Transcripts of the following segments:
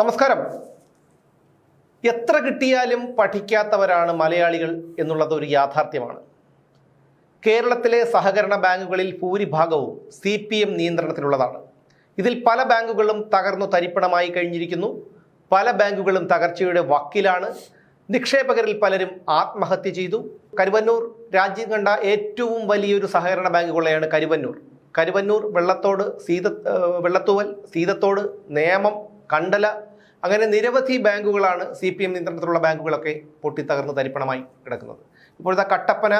നമസ്കാരം. എത്ര കിട്ടിയാലും പഠിക്കാത്തവരാണ് മലയാളികൾ എന്നുള്ളത് ഒരു യാഥാർത്ഥ്യമാണ്. കേരളത്തിലെ സഹകരണ ബാങ്കുകളിൽ ഭൂരിഭാഗവും സി പി എം നിയന്ത്രണത്തിലുള്ളതാണ്. ഇതിൽ പല ബാങ്കുകളും തകർന്നു തരിപ്പണമായി കഴിഞ്ഞിരിക്കുന്നു. പല ബാങ്കുകളും തകർച്ചയുടെ വക്കിലാണ്. നിക്ഷേപകരിൽ പലരും ആത്മഹത്യ ചെയ്തു. കരുവന്നൂർ രാജ്യം കണ്ട ഏറ്റവും വലിയൊരു സഹകരണ ബാങ്കുകളെയാണ് കരുവന്നൂർ. കരുവന്നൂർ വെള്ളത്തോട് സീത വെള്ളത്തുവൽ സീതത്തോട് നേമം കണ്ടല അങ്ങനെ നിരവധി ബാങ്കുകളാണ് സി പി എം നിയന്ത്രണത്തിലുള്ള ബാങ്കുകളൊക്കെ പൊട്ടിത്തകർന്ന് തരിപ്പണമായി കിടക്കുന്നത്. ഇപ്പോഴത്തെ Kattappana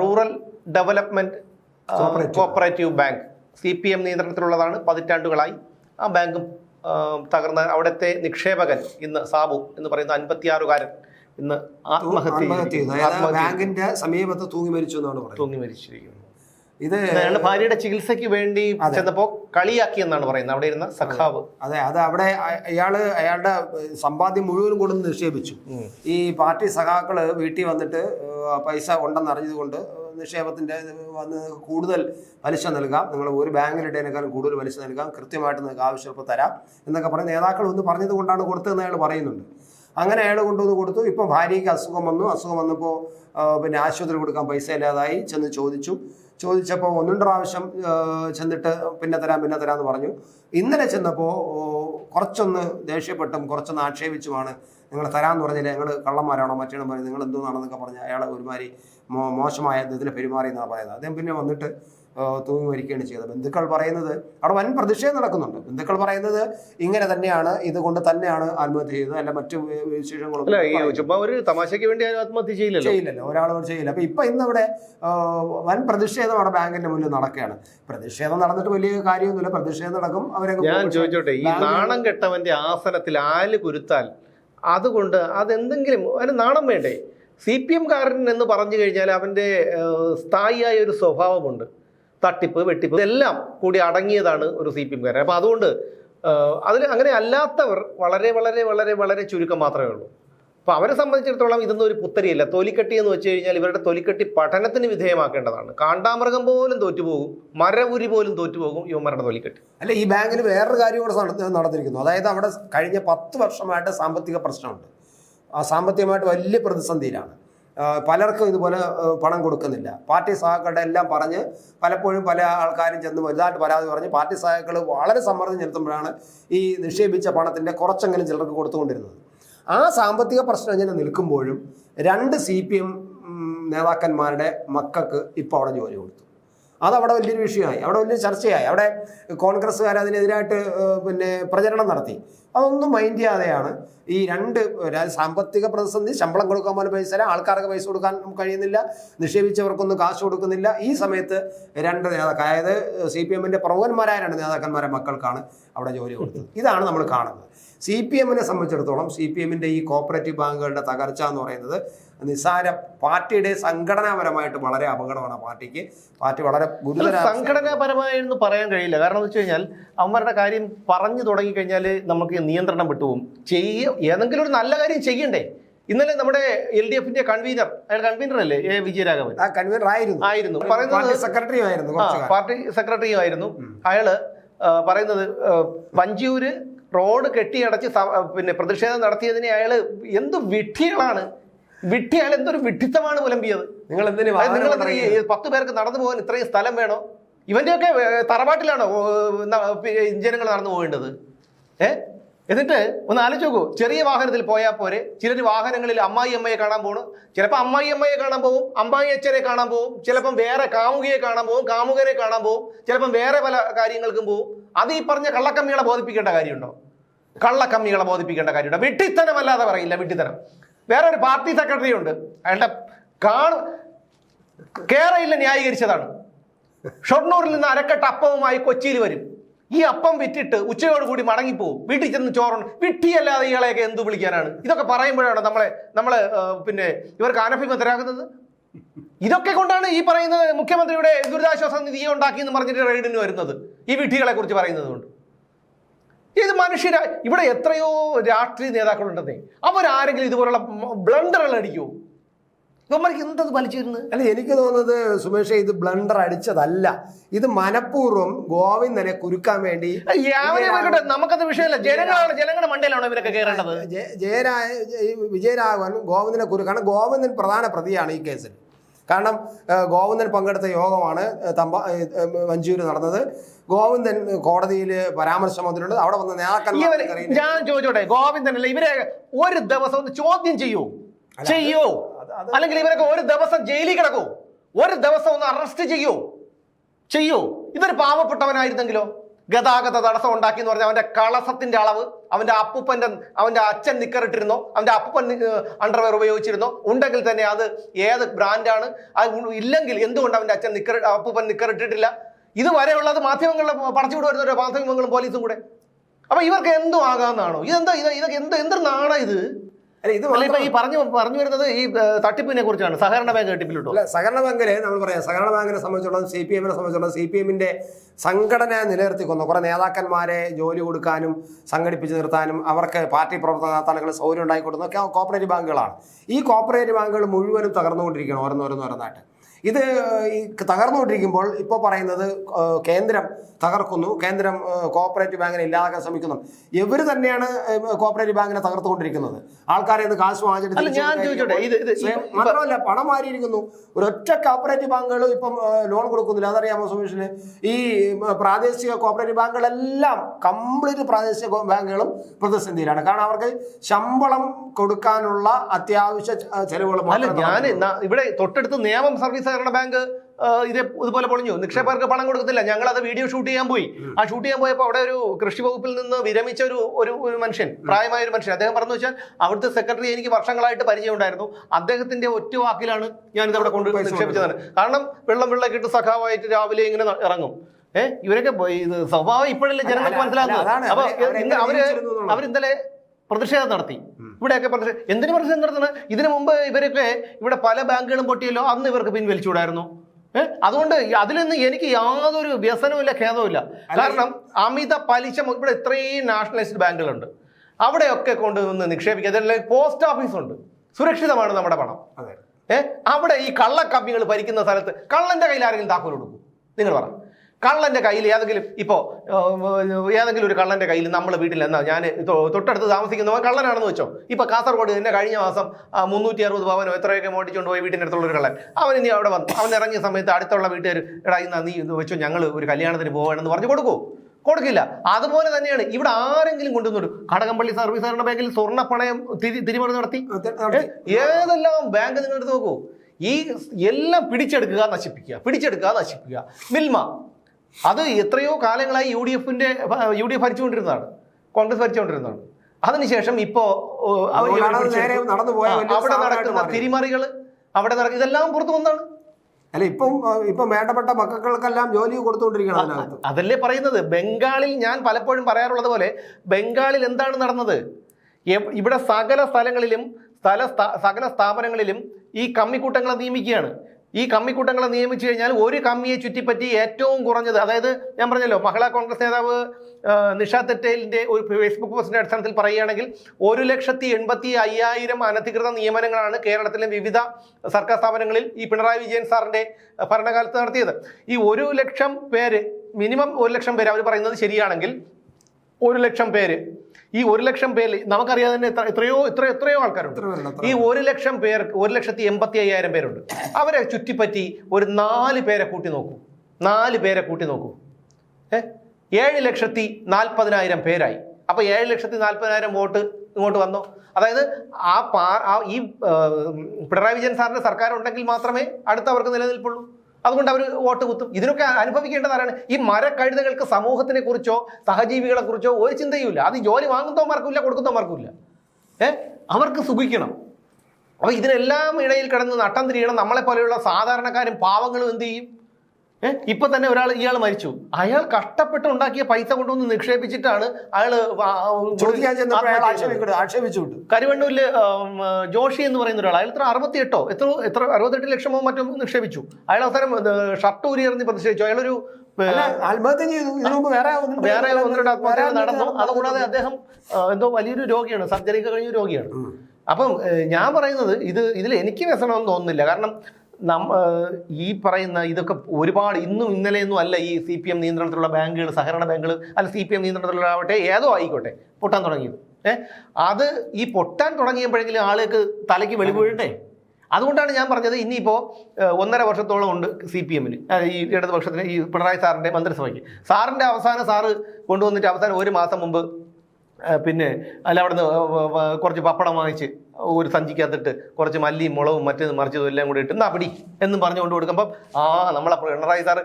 rural development cooperative. Bank. C P M നിയന്ത്രണത്തിലുള്ളതാണ് പതിറ്റാണ്ടുകളായി ആ ബാങ്കും തകർന്ന അവിടുത്തെ നിക്ഷേപകൻ ഇന്ന് സാബു എന്ന് പറയുന്ന അൻപത്തിയാറുകാരൻ ഇന്ന് ആത്മഹത്യ ബാങ്കിന്റെ സമീപത്ത് തൂങ്ങി മരിച്ചു എന്നാണ് തൂങ്ങി മരിച്ചിരിക്കുന്നു. ഇത് അയാളുടെ ഭാര്യയുടെ ചികിത്സയ്ക്ക് വേണ്ടി ചെന്നപ്പോൾ ചെന്നപ്പോ കളിയാക്കി എന്നാണ് പറയുന്നത്. അവിടെ ഇരുന്ന സഖാവ്. അതെ. അത് അവിടെ അയാൾ അയാളുടെ സമ്പാദ്യം മുഴുവനും കൊണ്ട് നിക്ഷേപിച്ചു. ഈ പാർട്ടി സഖാക്കൾ വീട്ടിൽ വന്നിട്ട് പൈസ ഉണ്ടെന്ന് അറിഞ്ഞതുകൊണ്ട് നിക്ഷേപത്തിന്റെ വന്ന് കൂടുതൽ പലിശ നൽകാം. നിങ്ങൾ ഒരു ബാങ്കിലിട്ടതിനേക്കാളും കൂടുതൽ പലിശ നൽകാം. കൃത്യമായിട്ട് നിങ്ങൾക്ക് ആവശ്യപ്പോൾ തരാം എന്നൊക്കെ പറഞ്ഞ് നേതാക്കൾ ഒന്ന് പറഞ്ഞത് കൊണ്ടാണ് കൊടുത്തതെന്ന് അയാൾ പറയുന്നുണ്ട്. അങ്ങനെ അയാൾ കൊണ്ടുവന്ന് കൊടുത്തു. ഇപ്പം ഭാര്യയ്ക്ക് അസുഖം വന്നു. അസുഖം വന്നപ്പോൾ പിന്നെ ആശുപത്രി കൊടുക്കാൻ പൈസ ഇല്ലാതായി. ചെന്ന് ചോദിച്ചു. ചോദിച്ചപ്പോൾ ഒന്നും പ്രാവശ്യം ചെന്നിട്ട് പിന്നെ തരാം പിന്നെ തരാമെന്ന് പറഞ്ഞു. ഇന്നലെ ചെന്നപ്പോൾ കുറച്ചൊന്ന് ദേഷ്യപ്പെട്ടും കുറച്ചൊന്ന് ആക്ഷേപിച്ചുമാണ് നിങ്ങൾ തരാമെന്ന് പറഞ്ഞില്ല? ഞങ്ങൾ കള്ളന്മാരാണോ? മറ്റേ നിങ്ങൾ എന്തോന്നാണെന്നൊക്കെ പറഞ്ഞ് അയാൾ ഒരുമാതിരി മോശമായ ഇതിൽ പെരുമാറി എന്നാണ് പറയുന്നത്. അദ്ദേഹം പിന്നെ വന്നിട്ട് തൂങ്ങി മരിക്കുകയാണ് ചെയ്തത്. ബന്ധുക്കൾ പറയുന്നത് അവിടെ വൻ പ്രതിഷേധം നടക്കുന്നുണ്ട്. ബന്ധുക്കൾ പറയുന്നത് ഇങ്ങനെ തന്നെയാണ് ഇതുകൊണ്ട് തന്നെയാണ് ആത്മഹത്യ ചെയ്തത് അല്ല മറ്റു വിശേഷങ്ങളും തമാശയ്ക്ക് വേണ്ടി ആത്മഹത്യ ചെയ്യില്ലല്ലോ? ചെയ്യില്ലല്ലോ ഒരാൾ ചെയ്യില്ല. അപ്പൊ ഇപ്പൊ ഇന്ന് അവിടെ വൻ പ്രതിഷേധം അവിടെ ബാങ്കിന്റെ മുന്നിൽ നടക്കുകയാണ്. പ്രതിഷേധം നടന്നിട്ട് വലിയ കാര്യമൊന്നുമില്ല. പ്രതിഷേധം നടക്കും അവരെ ഞാൻ ചോദിച്ചോട്ടെ ഈ നാണം കെട്ടവന്റെ ആസനത്തിൽ ആൽ കുരുത്താൽ അതുകൊണ്ട് അതെന്തെങ്കിലും അതിന് നാണം വേണ്ടേ? സി പി എംകാരൻ എന്ന് പറഞ്ഞു കഴിഞ്ഞാൽ അവന്റെ സ്ഥായിയായ ഒരു സ്വഭാവമുണ്ട്. തട്ടിപ്പ് വെട്ടിപ്പ് ഇതെല്ലാം കൂടി അടങ്ങിയതാണ് ഒരു സി പി എംകാരൻ അപ്പം അതുകൊണ്ട് അതിൽ അങ്ങനെ അല്ലാത്തവർ വളരെ വളരെ വളരെ വളരെ ചുരുക്കം മാത്രമേ ഉള്ളൂ. അപ്പോൾ അവരെ സംബന്ധിച്ചിടത്തോളം ഇതൊന്നും ഒരു പുത്തരിയല്ല. തൊലിക്കെട്ടി എന്ന് വെച്ച് കഴിഞ്ഞാൽ ഇവരുടെ തൊലിക്കെട്ടി പഠനത്തിന് വിധേയമാക്കേണ്ടതാണ്. കാണ്ടാമൃഗം പോലും തോറ്റുപോകും മരവുരി പോലും തോറ്റുപോകും ഇവന്മാരുടെ തൊലിക്കെട്ടി. അല്ല ഈ ബാങ്കിൽ വേറൊരു കാര്യം കൂടെ നട- നടന്നിരിക്കുന്നു. അതായത് അവിടെ കഴിഞ്ഞ പത്ത് വർഷമായിട്ട് സാമ്പത്തിക പ്രശ്നമുണ്ട്. സാമ്പത്തികമായിട്ട് വലിയ പ്രതിസന്ധിയിലാണ്. പലർക്കും ഇതുപോലെ പണം കൊടുക്കുന്നില്ല. പാർട്ടി സഹാക്കളുടെ എല്ലാം പറഞ്ഞ് പലപ്പോഴും പല ആൾക്കാരും ചെന്ന് വലുതായിട്ട് പരാതി പറഞ്ഞ് പാർട്ടി സഹാക്കൾ വളരെ സമ്മർദ്ദം ചെലുത്തുമ്പോഴാണ് ഈ നിക്ഷേപിച്ച പണത്തിന്റെ കുറച്ചെങ്കിലും ചിലർക്ക് കൊടുത്തുകൊണ്ടിരുന്നത്. ആ സാമ്പത്തിക പ്രശ്നം ഇങ്ങനെ നിൽക്കുമ്പോഴും രണ്ട് സി പി എം നേതാക്കന്മാരുടെ മക്കൾക്ക് ഇപ്പോൾ അവിടെ ജോലി കൊടുത്തു. അതവിടെ വലിയൊരു വിഷയമായി. അവിടെ വലിയ ചർച്ചയായി. അവിടെ കോൺഗ്രസ്സുകാർ അതിനെതിരായിട്ട് പിന്നെ പ്രചരണം നടത്തി. അതൊന്നും മൈൻഡ് ചെയ്യാതെയാണ് ഈ രണ്ട് സാമ്പത്തിക പ്രതിസന്ധി ശമ്പളം കൊടുക്കാൻ പോലും പൈസ ആൾക്കാർക്ക് പൈസ കൊടുക്കാൻ കഴിയുന്നില്ല നിക്ഷേപിച്ചവർക്കൊന്നും കാശ് കൊടുക്കുന്നില്ല. ഈ സമയത്ത് രണ്ട് നേതാക്കൾ അതായത് സി പി എമ്മിന്റെ പ്രമുഖന്മാരായ രണ്ട് നേതാക്കന്മാരെ മക്കൾക്കാണ് അവിടെ ജോലി കൊടുത്തത്. ഇതാണ് നമ്മൾ കാണുന്നത്. സി പി എമ്മിനെ സംബന്ധിച്ചിടത്തോളം സി പി എമ്മിന്റെ ഈ കോപ്പറേറ്റീവ് ബാങ്കുകളുടെ തകർച്ച എന്ന് പറയുന്നത് നിസ്സാര പാർട്ടിയുടെ സംഘടനാപരമായിട്ട് വളരെ അപകടമാണ് പാർട്ടിക്ക്. പാർട്ടി വളരെ ഗുരുതര സംഘടനാപരമായെന്ന് പറയാൻ കഴിയില്ല. കാരണം വെച്ച് കഴിഞ്ഞാൽ അവന്മാരുടെ കാര്യം പറഞ്ഞു തുടങ്ങിക്കഴിഞ്ഞാൽ നമുക്ക് നിയന്ത്രണം വിട്ടുപോകും. ചെയ്യ ഏതെങ്കിലും ഒരു നല്ല കാര്യം ചെയ്യണ്ടേ? ഇന്നലെ നമ്മുടെ എൽ ഡി എഫിന്റെ കൺവീനർ അയാൾ കൺവീനർ അല്ലേ എ വിജയരാഘവൻ. കൺവീനർ ആയിരുന്നു. ആയിരുന്നു. പാർട്ടി പറയുന്നത് സെക്രട്ടറി ആയിരുന്നു. പാർട്ടി സെക്രട്ടറിയും ആയിരുന്നു. അയാൾ പറയുന്നത് വഞ്ചിയൂര് റോഡ് കെട്ടിയടച്ച് പിന്നെ പ്രതിഷേധം നടത്തിയതിനെ അയാൾ എന്ത് വിഡ്ഢികളാണ്. വിഡ്ഢിയാൾ എന്തൊരു വിഡ്ഢിത്തമാണ് പുലമ്പിയത്. നിങ്ങൾ എന്തിനു നിങ്ങൾ എന്തിനാ പത്ത് പേർക്ക് നടന്നു പോകാൻ ഇത്രയും സ്ഥലം വേണോ? ഇവന്റെയൊക്കെ ഒക്കെ തറവാട്ടിലാണോ ജനങ്ങൾ നടന്നു പോകേണ്ടത്? ഏ? എന്നിട്ട് ഒന്ന് ആലോചിച്ച് നോക്കൂ. ചെറിയ വാഹനത്തിൽ പോയാൽ പോരെ. ചിലർ വാഹനങ്ങളിൽ അമ്മായി അമ്മയെ കാണാൻ പോകണം ചിലപ്പോൾ അമ്മായി അമ്മയെ കാണാൻ പോകും അമ്മായി അച്ഛനെ കാണാൻ പോകും ചിലപ്പം വേറെ കാമുകിയെ കാണാൻ പോകും കാമുകനെ കാണാൻ പോകും ചിലപ്പം വേറെ പല കാര്യങ്ങൾക്കും പോകും അത് ഈ പറഞ്ഞ കള്ളക്കമ്മികളെ ബോധിപ്പിക്കേണ്ട കാര്യമുണ്ടോ? കള്ളക്കമ്മികളെ ബോധിപ്പിക്കേണ്ട കാര്യമുണ്ടോ? വിട്ടിത്തനമല്ലാതെ പറയില്ല വിട്ടിത്തനം വേറെ ഒരു പാർട്ടി സെക്രട്ടറി ഉണ്ട് അയാളുടെ കാണു കേരളയിൽ ന്യായീകരിച്ചതാണ്. ഷൊർണൂരിൽ നിന്ന് അരക്കെട്ട് അപ്പവുമായി കൊച്ചിയിൽ വരും. ഈ അപ്പം വിറ്റിട്ട് ഉച്ചയോട് കൂടി മടങ്ങിപ്പോവും. വീട്ടിൽ ചെന്ന് ചോറുണ്ട് വിട്ടിയല്ലാതെ ഇയാളെയൊക്കെ എന്തു വിളിക്കാനാണ്? ഇതൊക്കെ പറയുമ്പോഴാണ് നമ്മളെ നമ്മളെ പിന്നെ ഇവർക്ക് അനഭിമതരാകുന്നത് ഇതൊക്കെ കൊണ്ടാണ് ഈ പറയുന്നത് മുഖ്യമന്ത്രിയുടെ ദുരിതാശ്വാസ നിധിയെ ഉണ്ടാക്കി എന്ന് പറഞ്ഞിട്ട് റെയ്ഡിന് വരുന്നത്. ഈ വിട്ടികളെ കുറിച്ച് പറയുന്നത് കൊണ്ട് ഇത് മനുഷ്യരാ? ഇവിടെ എത്രയോ രാഷ്ട്രീയ നേതാക്കളുണ്ടെന്നേ. അവരാരെങ്കിലും ഇതുപോലുള്ള ബ്ലണ്ടറുകൾ അടിക്കുമോ ഇവന്മാർക്ക് എന്തത് വലിച്ചിരുന്നത് അല്ല എനിക്ക് തോന്നുന്നത് സുമേഷ് ഇത് ബ്ലണ്ടർ അടിച്ചതല്ല. ഇത് മനഃപൂർവം ഗോവിന്ദനെ കുരുക്കാൻ വേണ്ടി നമുക്കത് വിഷയമല്ല. ജനങ്ങളാണ് ജനങ്ങളുടെ മണ്ടയിലാണ് ഇവരൊക്കെ കയറേണ്ടത്? ജയ- ജയരാ വിജയരാഘവൻ ഗോവിന്ദനെ കുരുക്കാണ് ഗോവിന്ദൻ പ്രധാന പ്രതിയാണ് ഈ കേസിൽ. കാരണം ഗോവിന്ദൻ പങ്കെടുത്ത യോഗമാണ് തമ്പ മഞ്ചൂര് നടന്നത്. ഗോവിന്ദൻ കോടതിയിൽ പരാമർശം വന്നിട്ടുണ്ട്. അവിടെ വന്ന നേതാക്കൾ നേതാക്കന്മാർ ഞാൻ ചോദിച്ചോട്ടെ ഗോവിന്ദൻ അല്ല ഇവരെ ഒരു ദിവസം ഒന്ന് ചോദ്യം ചെയ്യൂ. ചെയ്യോ? അല്ലെങ്കിൽ ഇവരൊക്കെ ഒരു ദിവസം ജയിലിൽ കിടക്കൂ. ഒരു ദിവസം ഒന്ന് അറസ്റ്റ് ചെയ്യൂ. ചെയ്യൂ. ഇതൊരു പാവപ്പെട്ടവനായിരുന്നെങ്കിലോ? ഗതാഗത തടസ്സം ഉണ്ടാക്കി എന്ന് പറഞ്ഞാൽ അവന്റെ കളസത്തിന്റെ അളവ് അവന്റെ അപ്പൂപ്പന്റെ അവന്റെ അച്ഛൻ നിക്കറിട്ടിരുന്നോ അവന്റെ അപ്പൂപ്പൻ അണ്ടർവെയർ ഉപയോഗിച്ചിരുന്നോ. ഉണ്ടെങ്കിൽ തന്നെ അത് ഏത് ബ്രാൻഡാണ് അത് ഇല്ലെങ്കിൽ എന്തുകൊണ്ട് അവന്റെ അച്ഛൻ നിക്കർ അപ്പൂപ്പൻ നിക്കറിട്ടിട്ടില്ല? ഇതുവരെയുള്ളത് മാധ്യമങ്ങളിൽ പടച്ചു വിടുവരുന്ന മാധ്യമങ്ങളും പോലീസും കൂടെ. അപ്പൊ ഇവർക്ക് എന്തും ആകാമെന്നാണോ ഇതെന്താ ഇത് ഇതൊക്കെ എന്ത് എന്തൊരു നാണ ഇത്? ഇത് ഈ പറഞ്ഞു പറഞ്ഞു വരുന്നത് ഈ തട്ടിപ്പിനെ കുറിച്ചാണ്. സഹകരണ ബാങ്ക് തട്ടിപ്പിലിട്ടു അല്ല സഹകരണ ബാങ്കിൽ നമ്മൾ പറയാം സഹകരണ ബാങ്കിനെ സംബന്ധിച്ചിടത്തോളം സി പി എമ്മിനെ സംബന്ധിച്ചിടത്തോളം സി പി എമ്മിന്റെ സംഘടന നിലനിർത്തിക്കൊന്നു. കുറെ നേതാക്കന്മാരെ ജോലി കൊടുക്കാനും സംഘടിപ്പിച്ച് നിർത്താനും അവർക്ക് പാർട്ടി പ്രവർത്തന നേതാക്കൾ സൗകര്യം ഉണ്ടാക്കി കൊടുക്കുന്നതൊക്കെ കോപ്പറേറ്റീവ് ബാങ്കുകളാണ്. ഈ കോപ്പറേറ്റീവ് ബാങ്കുകൾ മുഴുവനും തകർന്നുകൊണ്ടിരിക്കുകയാണ് ഓരോന്നോരോന്നോരോന്നായിട്ട് ഇത് ഈ തകർന്നുകൊണ്ടിരിക്കുമ്പോൾ ഇപ്പോൾ പറയുന്നത് കേന്ദ്രം തകർക്കുന്നു. കേന്ദ്രം കോപ്പറേറ്റീവ് ബാങ്കിനെ ഇല്ലാതാക്കാൻ ശ്രമിക്കുന്നു. ഇവർ തന്നെയാണ് കോപ്പറേറ്റീവ് ബാങ്കിനെ തകർത്തുകൊണ്ടിരിക്കുന്നത്. ആൾക്കാരെ ഇത് കാശ് വാങ്ങിച്ചിട്ട് മാത്രമല്ല പണം മാറിയിരിക്കുന്നു ഒരൊറ്റ കോപ്പറേറ്റീവ് ബാങ്കുകൾ ഇപ്പം ലോൺ കൊടുക്കുന്നില്ല. അതറിയാമോ സുമേഷിന്? ഈ പ്രാദേശിക കോപ്പറേറ്റീവ് ബാങ്കുകളെല്ലാം കംപ്ലീറ്റ് പ്രാദേശിക ബാങ്കുകളും പ്രതിസന്ധിയിലാണ്. കാരണം അവർക്ക് ശമ്പളം കൊടുക്കാനുള്ള അത്യാവശ്യ ചെലവുകൾ അല്ല ഞാൻ. ഇവിടെ തൊട്ടടുത്ത് നിയമം സർവീസ് സഹകരണ ബാങ്ക് ഇതേ ഇതുപോലെ പൊളിഞ്ഞു. നിക്ഷേപകർക്ക് പണം കൊടുക്കത്തില്ല ഞങ്ങൾ അത് വീഡിയോ ഷൂട്ട് ചെയ്യാൻ പോയി. ആ ഷൂട്ട് ചെയ്യാൻ പോയപ്പോൾ അവിടെ ഒരു കൃഷി വകുപ്പിൽ നിന്ന് വിരമിച്ച ഒരു ഒരു ഒരു മനുഷ്യൻ പ്രായമായ ഒരു മനുഷ്യൻ. അദ്ദേഹം പറഞ്ഞു വെച്ചാൽ അവിടുത്തെ സെക്രട്ടറി എനിക്ക് വർഷങ്ങളായിട്ട് പരിചയം ഉണ്ടായിരുന്നു അദ്ദേഹത്തിന്റെ ഒറ്റ വാക്കിലാണ് ഞാൻ ഇത് അവിടെ കൊണ്ട് നിക്ഷേപിച്ചതാണ് കാരണം വെള്ളം വെള്ളം കിട്ട് സഖാവായിട്ട് രാവിലെ ഇങ്ങനെ ഇറങ്ങും. ഏഹ് ഇവരൊക്കെ സ്വഭാവം ഇപ്പോഴല്ലേ ജനങ്ങൾക്ക് മനസ്സിലാകുന്നത് അപ്പൊ അവരെ- അവരെ അവർ അവരിന്നലെ അവർ ഇന്നലെ പ്രതിഷേധം നടത്തി. ഇവിടെയൊക്കെ പ്രതിഷേധം എന്തിനു പ്രതിഷേധം നടത്തുന്നത്? ഇതിനു മുമ്പ് ഇവരൊക്കെ ഇവിടെ പല ബാങ്കുകളും പൊട്ടിയല്ലോ അന്ന് ഇവർക്ക് പിൻവലിച്ചുകൂടായിരുന്നു. ഏഹ് അതുകൊണ്ട് അതിൽ നിന്ന് എനിക്ക് യാതൊരു വ്യസനവുമില്ല ഖേദവുമില്ല. കാരണം അമിത പലിശ ഇവിടെ ഇത്രയും നാഷണലൈസ്ഡ് ബാങ്കുകളുണ്ട്. അവിടെയൊക്കെ കൊണ്ടുവന്ന് നിക്ഷേപിക്കുക. അതല്ലെങ്കിൽ പോസ്റ്റ് ഓഫീസ് ഉണ്ട്. സുരക്ഷിതമാണ് നമ്മുടെ പണം. അതെ. ഏഹ് അവിടെ ഈ കള്ളക്കമ്പികൾ ഭരിക്കുന്ന സ്ഥലത്ത് കള്ളന്റെ കയ്യിൽ ആരെങ്കിലും താക്കോൽ കൊടുക്കും. നിങ്ങൾ പറ. കള്ളന്റെ കയ്യിൽ ഏതെങ്കിലും ഇപ്പോ ഏഹ്, ഏതെങ്കിലും ഒരു കള്ളന്റെ കയ്യിൽ നമ്മളെ വീട്ടിൽ എന്നാ ഞാൻ തൊട്ടടുത്ത് താമസിക്കുന്നവൻ കള്ളനാണെന്ന് വെച്ചോ? ഇപ്പൊ കാസർഗോഡ് തന്നെ കഴിഞ്ഞ മാസം മുന്നൂറ്റി അറുപത് പവനോ എത്രയൊക്കെ മോടിച്ചുകൊണ്ട് പോയി വീട്ടിന്റെ അടുത്തുള്ള ഒരു കള്ളൻ. അവൻ ഇനി അവിടെ വന്നു അവൻ ഇറങ്ങിയ സമയത്ത് അടുത്തുള്ള വീട്ടുകാർ എടാ ഇന്ന് നീ വെച്ചോ ഞങ്ങൾ ഒരു കല്യാണത്തിന് പോകണമെന്ന് പറഞ്ഞു കൊടുക്കൂ. കൊടുക്കില്ല. അതുപോലെ തന്നെയാണ് ഇവിടെ ആരെങ്കിലും കൊണ്ടുവന്നു കടകംപള്ളി സർവീസ് സഹകരണ ബാങ്കിൽ സ്വർണ പണയം തിരിമറി നടത്തി. ഏതെല്ലാം ബാങ്ക് നിങ്ങൾ എടുത്ത് നോക്കൂ ഈ എല്ലാം പിടിച്ചെടുക്കുക നശിപ്പിക്കുക പിടിച്ചെടുക്കുക നശിപ്പിക്കുക. മിൽമ അത് എത്രയോ കാലങ്ങളായി യു ഡി എഫിന്റെ യു ഡി എഫ് ഭരിച്ചുകൊണ്ടിരുന്നതാണ്. കോൺഗ്രസ് ഭരിച്ചുകൊണ്ടിരുന്നതാണ്. അതിനുശേഷം ഇപ്പോ അവിടെ നടക്കുന്ന. തിരിമറികൾ അവിടെ നടക്കുന്ന ഇതെല്ലാം പുറത്തു വന്നാണ്. അല്ല ഇപ്പം ഇപ്പം വേണ്ടപ്പെട്ട മക്കൾക്കെല്ലാം ജോലി കൊടുത്തുകൊണ്ടിരിക്കണം അതല്ലേ പറയുന്നത്? ബംഗാളിൽ ഞാൻ പലപ്പോഴും പറയാറുള്ളത് പോലെ ബംഗാളിൽ എന്താണ് നടന്നത്? ഇവിടെ സകല സ്ഥലങ്ങളിലും സ്ഥല സ്ഥാ- സകല സ്ഥാപനങ്ങളിലും ഈ കമ്മിക്കൂട്ടങ്ങളെ നിയമിക്കുകയാണ്. ഈ കമ്മിക്കൂട്ടങ്ങളെ നിയമിച്ചു കഴിഞ്ഞാൽ ഒരു കമ്മിയെ ചുറ്റിപ്പറ്റി ഏറ്റവും കുറഞ്ഞത് അതായത് ഞാൻ പറഞ്ഞല്ലോ മഹിളാ കോൺഗ്രസ് നേതാവ് നിഷ തെറ്റേലിന്റെ ഒരു ഫേസ്ബുക്ക് പോസ്റ്റിന്റെ അടിസ്ഥാനത്തിൽ പറയുകയാണെങ്കിൽ ഒരു ലക്ഷത്തി എൺപത്തി അയ്യായിരം അനധികൃത നിയമനങ്ങളാണ് കേരളത്തിലെ വിവിധ സർക്കാർ സ്ഥാപനങ്ങളിൽ ഈ പിണറായി വിജയൻ സാറിന്റെ ഭരണകാലത്ത് നടത്തിയത്. ഈ ഒരു ലക്ഷം പേര് മിനിമം ഒരു ലക്ഷം പേര് അവർ പറയുന്നത് ശരിയാണെങ്കിൽ ഒരു ലക്ഷം പേര് ഈ ഒരു ലക്ഷം പേരിൽ നമുക്കറിയാതെ തന്നെ എത്രയോ എത്ര എത്രയോ ആൾക്കാരുണ്ട്. ഈ ഒരു ലക്ഷം പേർ ഒരു ലക്ഷത്തി എൺപത്തി അയ്യായിരം പേരുണ്ട്. അവരെ ചുറ്റിപ്പറ്റി ഒരു നാല് പേരെ കൂട്ടി നോക്കൂ. നാല് പേരെ കൂട്ടി നോക്കൂ. ഏ? ഏഴ് ലക്ഷത്തി നാൽപ്പതിനായിരം പേരായി. അപ്പൊ ഏഴ് ലക്ഷത്തി നാൽപ്പതിനായിരം വോട്ട് ഇങ്ങോട്ട് വന്നോ? അതായത് ആ പാ ആ ഈ പിണറായി വിജയൻ സാറിന്റെ സർക്കാർ ഉണ്ടെങ്കിൽ മാത്രമേ അടുത്തവർക്ക് നിലനിൽപ്പുള്ളൂ. അതുകൊണ്ട് അവർ വോട്ട് കുത്തും. ഇതിനൊക്കെ അനുഭവിക്കേണ്ടത് ആരാണ് ഈ മരക്കഴുതകൾക്ക് സമൂഹത്തിനെ കുറിച്ചോ സഹജീവികളെ കുറിച്ചോ ഒരു ചിന്തയുമില്ല. അത് ജോലി വാങ്ങുന്നവന്മാർക്കില്ല കൊടുക്കുന്നവന്മാർക്കില്ല ഏ? അവർക്ക് സുഖിക്കണം. അപ്പൊ ഇതിനെല്ലാം ഇടയിൽ കിടന്ന് നട്ടം തിരിയണം നമ്മളെ പോലെയുള്ള സാധാരണക്കാരും പാവങ്ങളും എന്ത് ചെയ്യും? ഏഹ് ഇപ്പൊ തന്നെ ഒരാൾ ഇയാൾ മരിച്ചു. അയാൾ കഷ്ടപ്പെട്ട് ഉണ്ടാക്കിയ പൈസ കൊണ്ടുവന്ന് നിക്ഷേപിച്ചിട്ടാണ് അയാൾ ആക്ഷേപിച്ചു കരുവണ്ണൂരിൽ ജോഷി എന്ന് പറയുന്ന ഒരാൾ അയാൾ എത്ര അറുപത്തിയെട്ടോ എത്ര എത്ര അറുപത്തെട്ട് ലക്ഷമോ മറ്റോ നിക്ഷേപിച്ചു. അയാൾ അവസാനം ഷർട്ട് ഊരി എറിഞ്ഞ് പ്രതിഷേധിച്ചു. അയാളൊരു ആത്മഹത്യ ചെയ്തു. വേറെ നടന്നു. അതുകൂടാതെ അദ്ദേഹം എന്തോ വലിയൊരു രോഗിയാണ്. സർജറിക്ക് കഴിഞ്ഞ രോഗിയാണ്. അപ്പം ഞാൻ പറയുന്നത് ഇത് ഇതിൽ എനിക്ക് വ്യസനമൊന്നും തോന്നുന്നില്ല. കാരണം ഈ പറയുന്ന ഇതൊക്കെ ഒരുപാട് ഇന്നും ഇന്നലെയൊന്നും അല്ല ഈ സി പി എം നിയന്ത്രണത്തിലുള്ള ബാങ്കുകൾ സഹകരണ ബാങ്കുകൾ അല്ല സി പി എം നിയന്ത്രണത്തിലുള്ളവട്ടെ ഏതോ ആയിക്കോട്ടെ പൊട്ടാൻ തുടങ്ങിയത്. ഏഹ് അത് ഈ പൊട്ടാൻ തുടങ്ങിയപ്പോഴെങ്കിലും ആളുകൾക്ക് തലയ്ക്ക് വെളിവുണ്ടേ അതുകൊണ്ടാണ് ഞാൻ പറഞ്ഞത് ഇനിയിപ്പോൾ ഒന്നര വർഷത്തോളം ഉണ്ട് സി പി എമ്മിന് ഈ ഇടതുപക്ഷത്തിന് ഈ പിണറായി സാറിന്റെ മന്ത്രിസഭയ്ക്ക്. സാറിന്റെ അവസാനം സാറ് കൊണ്ടുവന്നിട്ട് അവസാനം ഒരു മാസം മുമ്പ് പിന്നെ അല്ല അവിടുന്ന് കുറച്ച് പപ്പടം വാങ്ങിച്ച് ഒരു സഞ്ചിക്കകത്തിട്ട് കുറച്ച് മല്ലിയും മുളകും മറ്റേത് മറിച്ചതും എല്ലാം കൂടി ഇട്ട് എന്നാ പിടി എന്നും പറഞ്ഞു കൊണ്ട് കൊടുക്കുമ്പം ആ നമ്മളെ പിണറായി സാറ്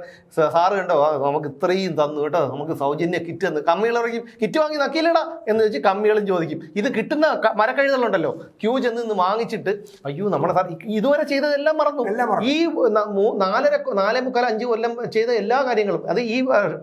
സാറ് കണ്ടോ നമുക്ക് ഇത്രയും തന്നു കേട്ടോ നമുക്ക് സൗജന്യ കിറ്റ് തന്നു കമ്മികൾ ഇറങ്ങി കിറ്റ് വാങ്ങി നക്കിയില്ലടാ എന്ന് വെച്ച് കമ്മികളും ചോദിക്കും. ഇത് കിട്ടുന്ന മരക്കഴുതലുണ്ടല്ലോ ക്യൂ ചെന്ന് നിന്ന് വാങ്ങിച്ചിട്ട് അയ്യോ നമ്മുടെ സാർ ഇതുവരെ ചെയ്തതെല്ലാം മറന്നു. ഈ നാലര നാലേ മുക്കാൽ അഞ്ച് കൊല്ലം ചെയ്ത എല്ലാ കാര്യങ്ങളും അത് ഈ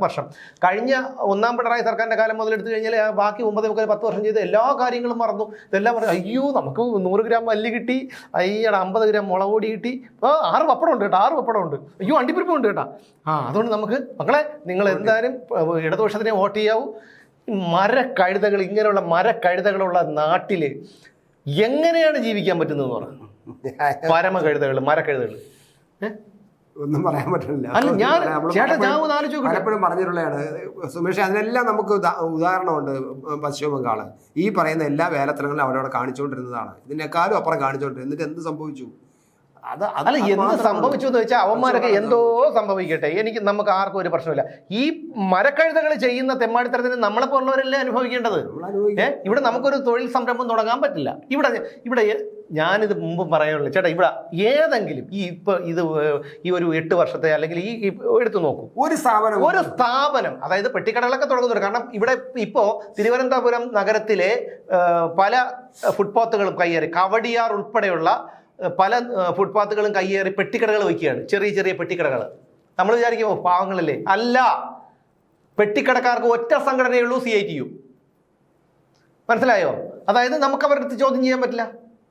വർഷം. കഴിഞ്ഞ ഒന്നാം പിണറായി സർക്കാരിന്റെ കാലം മുതൽ എടുത്തു കഴിഞ്ഞാൽ ബാക്കി ഒമ്പതേ മുക്കാൽ പത്ത് വർഷം ചെയ്ത എല്ലാ കാര്യങ്ങളും മറന്നു. ഇതെല്ലാം പറഞ്ഞു അയ്യോ നമുക്ക് നൂറ് ഗ്രാം മല്ലി കിട്ടി അയ്യട അമ്പത് ഗ്രാം മുളക് പൊടി കിട്ടി. ഇപ്പോൾ ആറ് പപ്പടം ഉണ്ട് കേട്ടോ ആറ് പപ്പടം ഉണ്ട്. അയ്യോ അണ്ടിപ്പരിപ്പും ഉണ്ട് കേട്ടോ. ആ അതുകൊണ്ട് നമുക്ക് മക്കളെ നിങ്ങൾ എന്തായാലും ഇടതുവശത്തിനെ ഇടതുപക്ഷത്തിനെ വോട്ട് ചെയ്യാവൂ. മരക്കഴുതകൾ ഇങ്ങനെയുള്ള മരക്കഴുതകളുള്ള നാട്ടിൽ എങ്ങനെയാണ് ജീവിക്കാൻ പറ്റുന്നതെന്ന് പറഞ്ഞു പരമകഴുതകൾ മരക്കഴുതകൾ ഏഹ് ഒന്നും പറയാൻ പറ്റില്ല. പലപ്പോഴും- പറഞ്ഞിട്ടുള്ളതാണ്. സുമേഷ് അതിനെല്ലാം നമുക്ക് ഉദാ- ഉദാഹരണമുണ്ട് പശ്ചിമ ബംഗാൾ. ഈ പറയുന്ന എല്ലാ വേലത്തരങ്ങളും അവിടെ അവിടെ കാണിച്ചുകൊണ്ടിരുന്നതാണ്. ഇതിനേക്കാളും അപ്പുറം കാണിച്ചുകൊണ്ടിരുന്നത്. എന്നിട്ട് എന്ത് സംഭവിച്ചു? അത് അതല്ല അല്ല എന്ത് സംഭവിച്ചു എന്ന് വെച്ചാൽ അവന്മാരൊക്കെ എന്തോ സംഭവിക്കട്ടെ. എനിക്ക് നമുക്ക് ആർക്കും ഒരു പ്രശ്നമില്ല ഈ മരക്കഴുതകൾ ചെയ്യുന്ന തെമ്മാടിത്തരത്തിന് നമ്മളെ പോലുള്ളവരല്ലേ അനുഭവിക്കേണ്ടത്. ഇവിടെ നമുക്കൊരു തൊഴിൽ സംരംഭം തുടങ്ങാൻ പറ്റില്ല. ഇവിടെ ഇവിടെ ഞാനിത് മുമ്പ് പറയാനുള്ളൂ ചേട്ടാ ഇവിടെ ഏതെങ്കിലും ഈ ഇപ്പൊ ഇത് ഈ ഒരു എട്ട് വർഷത്തെ അല്ലെങ്കിൽ ഈ എടുത്തു നോക്കൂ. ഒരു സ്ഥാപനം ഒരു സ്ഥാപനം അതായത് പെട്ടിക്കടകളൊക്കെ തുടങ്ങുന്നുണ്ട്. കാരണം ഇവിടെ ഇപ്പോ തിരുവനന്തപുരം നഗരത്തിലെ പല ഫുട്പാത്തുകളും കയ്യേറി കവടിയാർ ഉൾപ്പെടെയുള്ള പല ഫുട്പാത്തുകളും കയ്യേറി പെട്ടിക്കടകൾ വയ്ക്കുകയാണ്. ചെറിയ ചെറിയ പെട്ടിക്കടകൾ നമ്മൾ വിചാരിക്കുമോ പാവങ്ങളല്ലേ? അല്ല. പെട്ടിക്കടക്കാർക്ക് ഒറ്റ സംഘടനയുള്ളൂ സി ഐ ടി യു. മനസ്സിലായോ? അതായത് നമുക്ക് അവരുടെ അടുത്ത് ചോദ്യം ചെയ്യാൻ പറ്റില്ല.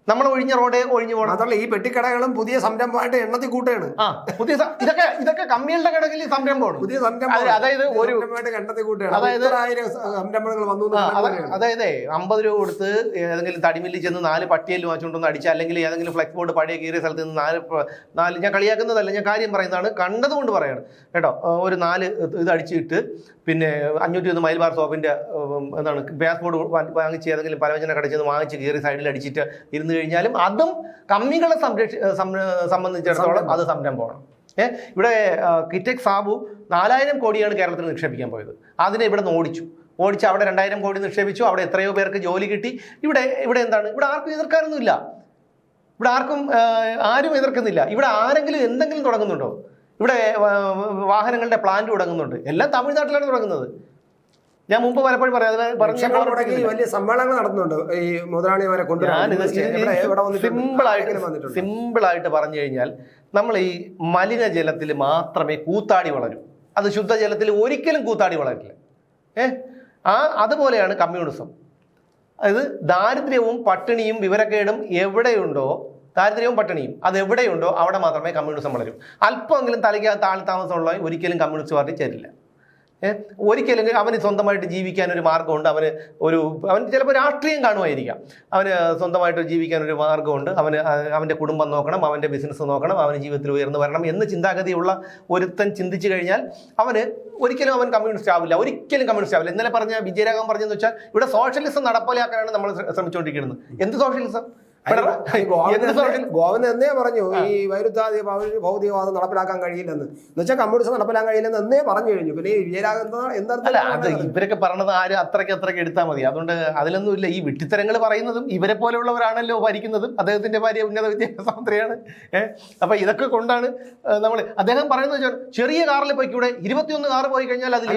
നമ്മൾ ഒഴിഞ്ഞ റോഡ് ഒഴിഞ്ഞു പോകണം അതല്ല ഈ പെട്ടിക്കടകളും പുതിയ സംരംഭമായിട്ട് എണ്ണത്തിൽ കൂട്ടുകയാണ് ആ പുതിയ ഇതൊക്കെ ഇതൊക്കെ കമ്മികളുടെ കടകളിൽ സംരംഭമാണ്. പുതിയ സംരംഭം അതായത് ഒരു എണ്ണത്തിൽ കൂട്ടുകയാണ് അതായത് അതായത് ആയിരം സംരംഭങ്ങൾ വന്നു അതായത് അമ്പത് രൂപ കൊടുത്ത് ഏതെങ്കിലും തടിമില്ലി ചെന്ന് നാല് പട്ടിയൽ വാങ്ങിച്ചുകൊണ്ടൊന്ന് അടിച്ച അല്ലെങ്കിൽ ഏതെങ്കിലും ഫ്ലെക്സ് ബോർഡ് പഴയ കീറിയ സ്ഥലത്ത് നിന്ന് നാല് നാല് ഞാൻ കളിയാക്കുന്നതല്ല ഞാൻ കാര്യം പറയുന്നതാണ് കണ്ടതുകൊണ്ട് പറയാണ്. കേട്ടോ ഒരു നാല് ഇത് അടിച്ചിട്ട് പിന്നെ അഞ്ഞൂറ്റി ഒന്ന് മൈൽബാർ സോപ്പിന്റെ എന്താണ് ബാസ് ബോർഡ് വാങ്ങിച്ച് ഏതെങ്കിലും പലവ്യഞ്ജന കടയിൽ വാങ്ങിച്ച് കീറി സൈഡിൽ അടിച്ചിട്ട് ഇരുന്ന് കഴിഞ്ഞാലും അതും കമ്മികളെ സംരക്ഷ സംബന്ധിച്ചിടത്തോളം അത് സംരംഭമാണ്. ഏ ഇവിടെ കിറ്റക് കിറ്റെക് സാബു നാലായിരം കോടിയാണ് കേരളത്തിൽ നിക്ഷേപിക്കാൻ പോയത്. അതിനെ ഇവിടെ നിന്ന് ഓടിച്ചു. ഓടിച്ച് അവിടെ രണ്ടായിരം കോടി നിക്ഷേപിച്ചു. അവിടെ എത്രയോ പേർക്ക് ജോലി കിട്ടി. ഇവിടെ ഇവിടെ എന്താണ്? ഇവിടെ ആർക്കും എതിർക്കാനൊന്നുമില്ല. ഇവിടെ ആർക്കും ആരും എതിർക്കുന്നില്ല. ഇവിടെ ആരെങ്കിലും എന്തെങ്കിലും തുടങ്ങുന്നുണ്ടോ? ഇവിടെ വാഹനങ്ങളുടെ പ്ലാന്റ് തുടങ്ങുന്നുണ്ട്. എല്ലാം തമിഴ്നാട്ടിലാണ് തുടങ്ങുന്നത്. ഞാൻ മുമ്പ് പലപ്പോഴും പറഞ്ഞു. വലിയ സമ്മേളനങ്ങൾ നടത്തുന്നുണ്ട്. ഈ മുതലാളിമാരെ കൊണ്ടുവരാൻ വന്നിട്ടുണ്ട്. സിമ്പിളായിട്ട് പറഞ്ഞു കഴിഞ്ഞാൽ നമ്മൾ ഈ മലിനജലത്തിൽ മാത്രമേ കൂത്താടി വളരൂ. അത് ശുദ്ധജലത്തിൽ ഒരിക്കലും കൂത്താടി വളരില്ല. ഏ? ആ അതുപോലെയാണ് കമ്മ്യൂണിസം. അതായത് ദാരിദ്ര്യവും പട്ടിണിയും വിവരക്കേടും എവിടെയുണ്ടോ ദാരിദ്ര്യവും പട്ടിണിയും അത് എവിടെയുണ്ടോ അവിടെ മാത്രമേ കമ്മ്യൂണിസം വളരും. അല്പമെങ്കിലും തലയ്ക്ക് ആൾ താമസമുള്ള ഒരിക്കലും കമ്മ്യൂണിസ്റ്റ് പാർട്ടി ചേരില്ല. ഒരിക്കലും അവന് സ്വന്തമായിട്ട് ജീവിക്കാൻ ഒരു മാർഗമുണ്ട്. അവന് ഒരു അവൻ ചിലപ്പോൾ രാഷ്ട്രീയം കാണുമായിരിക്കാം. അവന് സ്വന്തമായിട്ട് ജീവിക്കാൻ ഒരു മാർഗമുണ്ട്. അവന് അവന്റെ കുടുംബം നോക്കണം അവന്റെ ബിസിനസ് നോക്കണം അവന് ജീവിതത്തിൽ ഉയർന്നു വരണം എന്ന് ചിന്താഗതിയുള്ള ഒരുത്തൻ ചിന്തിച്ചു കഴിഞ്ഞാൽ അവന് ഒരിക്കലും അവൻ കമ്മ്യൂണിസ്റ്റ് ആവില്ല. ഒരിക്കലും കമ്മ്യൂണിസ്റ്റ് ആവില്ല. ഇന്നലെ പറഞ്ഞ വിജയരാഘവൻ പറഞ്ഞെന്ന് വെച്ചാൽ ഇവിടെ സോഷ്യലിസം നടപ്പിലാക്കാനാണ് നമ്മൾ ശ്ര- ശ്രമിച്ചുകൊണ്ടിരിക്കുന്നത്. എന്ത് സോഷ്യലിസം ഗോവൻ എന്നേ പറഞ്ഞു. ഈ വൈരുദ്ധാതി ഭൗതികവാദം നടപ്പിലാക്കാൻ കഴിയില്ലെന്ന്. എന്നുവെച്ചാൽ കമ്മ്യൂണിസം നടപ്പിലാക്കാൻ കഴിയില്ലെന്ന് എന്നേ പറഞ്ഞു കഴിഞ്ഞു. പിന്നെ ഈ വിജയരാഘവൻ ഇവരൊക്കെ പറഞ്ഞത് ആര് അത്രയ്ക്ക് അത്രയ്ക്ക് എടുത്താൽ മതി. അതുകൊണ്ട് അതിലൊന്നും ഇല്ല. ഈ വിട്ടിത്തരങ്ങൾ പറയുന്നതും ഇവരെ പോലെയുള്ളവരാണല്ലോ ഭരിക്കുന്നതും അദ്ദേഹത്തിന്റെ ഭാര്യ ഉന്നത വിദ്യാഭ്യാസ മന്ത്രിയാണ് ഏഹ് അപ്പൊ ഇതൊക്കെ കൊണ്ടാണ് നമ്മൾ അദ്ദേഹം പറയുന്നത് വെച്ചാൽ ചെറിയ കാറിൽ പോയി കൂടെ ഇരുപത്തിയൊന്ന് കാർ പോയി കഴിഞ്ഞാൽ അതിൽ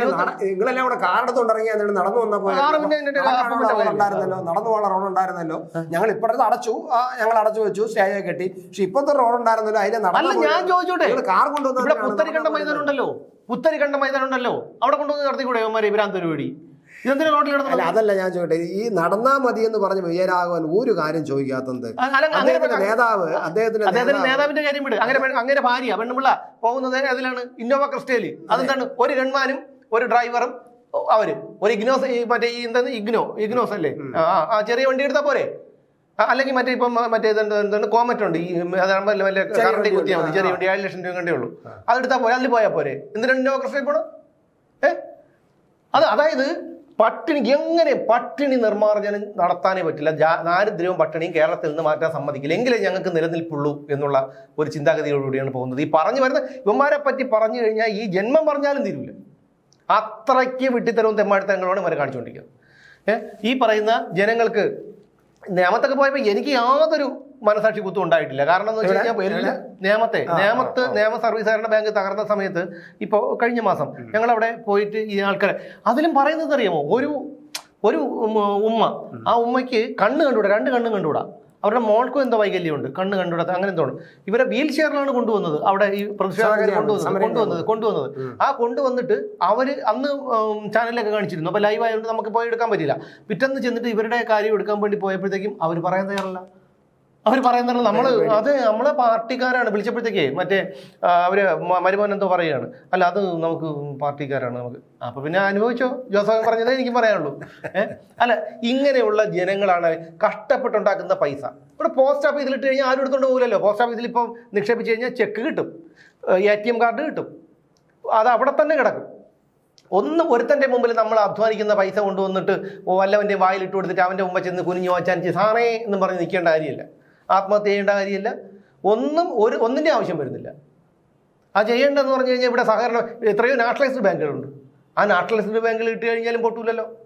നിങ്ങളെല്ലാം കൂടെ കാറെടുത്തോണ്ടിറങ്ങി എന്നിട്ട് നടന്നു വന്നപ്പോ കാറ് പിന്നെ ഇതിന്റെ നടക്കാനുള്ള അപ്പം വിട്ട റോഡ് വഴിയല്ലേ? ഉണ്ടായിരുന്നല്ലോ നടന്നു പോകാൻ റോഡ് ഉണ്ടായിരുന്നല്ലോ ഞങ്ങൾ ഇപ്പോഴത്തെ അടച്ചു. ഞങ്ങൾ അടച്ചു വെച്ചു സ്റ്റേ കെട്ടി. പക്ഷെ ഇപ്പത്തെ റോഡ് ഉണ്ടായിരുന്നല്ലോ അതിലെ നടന്നു ഞാൻ ചോദിച്ചോട്ടെ? കാർ കൊണ്ടുവന്നു പുത്തരിക്കണ്ട മൈതാനം ഉണ്ടല്ലോ പുത്തരിക്കണ്ട മൈതാനം ഉണ്ടല്ലോ അവിടെ കൊണ്ടുവന്ന് നടത്തിക്കൂടെ കൂടെ ഇബ്രാം പരിപാടി അല്ല അതല്ല ഞാൻ ചോദിക്കട്ടെ. ഈ നടന്നാ മതി എന്ന് പറഞ്ഞ വിജയരാഘവൻ ഒരു കാര്യം ചോദിക്കാത്തത്. അദ്ദേഹത്തിന്റെ നേതാവ് അദ്ദേഹത്തിന്റെ അദ്ദേഹത്തിന് നേതാവിന്റെ കാര്യം വിട്. അങ്ങനെ അങ്ങനെ ഭാര്യ പെണ്ണുപിള്ള പോകുന്നത് അതിലാണ് ഇന്നോവ ക്രിസ്റ്റേൽ. അതെന്താണ്? ഒരു ഗൺമാനും ഒരു ഡ്രൈവറും അവർ. ഒരു ഇഗ്നോസ് മറ്റേ ഈ എന്താണ്? ഇഗ്നോ ഇഗ്നോസ് അല്ലേ? ആ ചെറിയ വണ്ടി എടുത്താ പോരെ? അല്ലെങ്കിൽ മറ്റേ ഇപ്പം മറ്റേ എന്താണ് കോമറ്റ് ഉണ്ട്. ഈ അതാകുമ്പോൾ വലിയ കറണ്ടി കുത്തിയാൽ മതി. ചെറിയ. വണ്ടി ഏഴ് ലക്ഷം രൂപ കണ്ടേ ഉള്ളൂ. അതെടുത്താൽ പോരെ അതിൽ പോയാൽ പോരെ. എന്തിനാണ് ഇന്നോഗ്രഫിൽ പോണം ഏ? അത് അതായത് പട്ടിണി എങ്ങനെ പട്ടിണി നിർമ്മാർജനം നടത്താനേ പറ്റില്ല. ദാരിദ്ര്യവും പട്ടിണിയും കേരളത്തിൽ നിന്ന് മാറ്റാൻ സമ്മതിക്കില്ല. എങ്കിലേ ഞങ്ങൾക്ക് നിലനിൽപ്പുള്ളൂ എന്നുള്ള ഒരു ചിന്താഗതിയോടുകൂടിയാണ് പോകുന്നത്. ഈ പറഞ്ഞു വരുന്ന ഇവന്മാരെ പറ്റി പറഞ്ഞു കഴിഞ്ഞാൽ ഈ ജന്മം പറഞ്ഞാലും തീരില്ല അത്രയ്ക്ക് വിട്ടിത്തരവും തെമ്മാടിത്തരങ്ങളുമാണ് ഇവരെ കാണിച്ചുകൊണ്ടിരിക്കുന്നത് ഏഹ് ഈ പറയുന്ന ജനങ്ങൾക്ക് നേമത്തൊക്കെ പോയപ്പോൾ എനിക്ക് യാതൊരു മനസാക്ഷി കുത്തും ഉണ്ടായിട്ടില്ല. കാരണം എന്ന് വെച്ച് കഴിഞ്ഞാൽ നേമത്തെ. നേമത്ത്. നേമ സർവീസ് സഹകരണ ബാങ്ക് തകർന്ന സമയത്ത് ഇപ്പോൾ കഴിഞ്ഞ മാസം ഞങ്ങൾ അവിടെ പോയിട്ട് ഈ ആൾക്കാരെ അതിലും പറയുന്നത് അറിയാമോ? ഒരു ഒരു ഉമ്മ. ഉമ്മ ആ ഉമ്മയ്ക്ക് കണ്ണ് കണ്ടുകൂടാ? രണ്ട് കണ്ണും കണ്ടുകൂടാ? അവരുടെ മോൾക്കും എന്തോ വൈകല്യമുണ്ട് കണ്ണ് കണ്ടുകൂടാത്ത അങ്ങനെ എന്തോ ഇവരെ വീൽ ചെയറിലാണ് കൊണ്ടുവന്നത്. അവിടെ ഈ സമരം കൊണ്ടുവന്നത് കൊണ്ടുവന്നത് കൊണ്ടുവന്നത്. ആ കൊണ്ടുവന്നിട്ട് അവർ അന്ന് ചാനലിലൊക്കെ കാണിച്ചിരുന്നു. അപ്പൊ ലൈവ് ആയതുകൊണ്ട് നമുക്ക് പോയി എടുക്കാൻ പറ്റില്ല പിറ്റന്ന് ചെന്നിട്ട് ഇവരുടെ കാര്യം എടുക്കാൻ വേണ്ടി പോയപ്പോഴത്തേക്കും അവർ പറയാൻ തയ്യാറല്ല. അവർ പറയുന്നത് നമ്മൾ അത് നമ്മളെ പാർട്ടിക്കാരാണ്. വിളിച്ചപ്പോഴത്തേക്കേ മറ്റേ അവർ മരുമോൻ എന്തോ പറയുകയാണ്. അല്ല അത് നമുക്ക് പാർട്ടിക്കാരാണ് നമുക്ക്. അപ്പൊ പിന്നെ അനുഭവിച്ചോ? ജോസഫ് പറഞ്ഞതേ എനിക്ക് പറയാനുള്ളൂ. ഏഹ് അല്ല ഇങ്ങനെയുള്ള ജനങ്ങളാണ് കഷ്ടപ്പെട്ടുണ്ടാക്കുന്ന പൈസ. ഇവിടെ പോസ്റ്റ് ഓഫീസിൽ ഇട്ട് കഴിഞ്ഞാൽ ആരും എടുത്തോണ്ട് പോകില്ലല്ലോ പോസ്റ്റ് ഓഫീസിൽ ഇപ്പം നിക്ഷേപിച്ച് കഴിഞ്ഞാൽ ചെക്ക് കിട്ടും. എ ടി എം കാർഡ് കിട്ടും. അത് അവിടെ തന്നെ കിടക്കും. ഒന്ന് ഒരുത്തന്റെ മുമ്പിൽ നമ്മൾ അധ്വാനിക്കുന്ന പൈസ കൊണ്ടുവന്നിട്ട് വല്ലവന്റെ വല്ലവന്റെ വായിലിട്ട് കൊടുത്തിട്ട് അവന്റെ മുമ്പ് ചെന്ന് കുനിഞ്ഞു വാച്ചാൻ സാറേ എന്നും പറഞ്ഞ് നിൽക്കേണ്ട കാര്യമില്ല. ആത്മഹത്യ ചെയ്യേണ്ട കാര്യമില്ല. ഒന്നും ഒരു ഒന്നിന്റെ ആവശ്യം വരുന്നില്ല. ആ ചെയ്യേണ്ടതെന്ന് പറഞ്ഞു കഴിഞ്ഞാൽ ഇവിടെ സഹകരണ എത്രയോ നാഷണലൈസ്ഡ് ബാങ്കുകളുണ്ട്. ആ നാഷണലൈസ്ഡ് ബാങ്കിൽ ഇട്ട് കഴിഞ്ഞാലും പൊട്ടൂലല്ലോ.